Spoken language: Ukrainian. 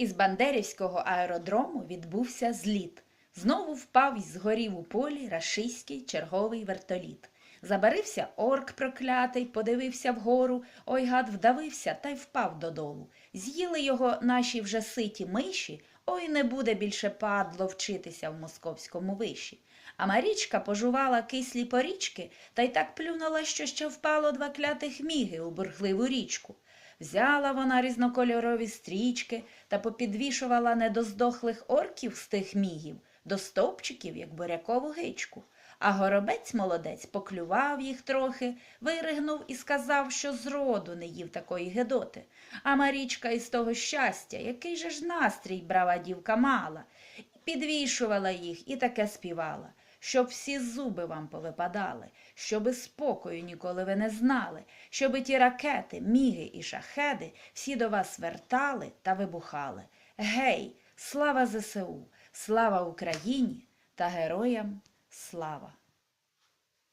Із Бандерівського аеродрому відбувся зліт. Знову впав із згорів у полі рашистський черговий вертоліт. Забарився орк проклятий, подивився вгору, ой гад вдавився та й впав додолу. З'їли його наші вже ситі миші, ой не буде більше падло вчитися в московському виші. А Марічка пожувала кислі порічки та й так плюнула, що ще впало два клятих міги у бурхливу річку. Взяла вона різнокольорові стрічки та попідвішувала не до здохлих орків з тих мігів, до стовпчиків, як бурякову гичку. А горобець молодець поклював їх трохи, виригнув і сказав, що зроду не їв такої гедоти. А Марічка із того щастя, який же ж настрій брава дівка мала, підвішувала їх і таке співала, щоб всі зуби вам повипадали, щоби спокою ніколи ви не знали, щоби ті ракети, міги і шахеди всі до вас вертали та вибухали. Гей, слава ЗСУ, слава Україні та героям слава!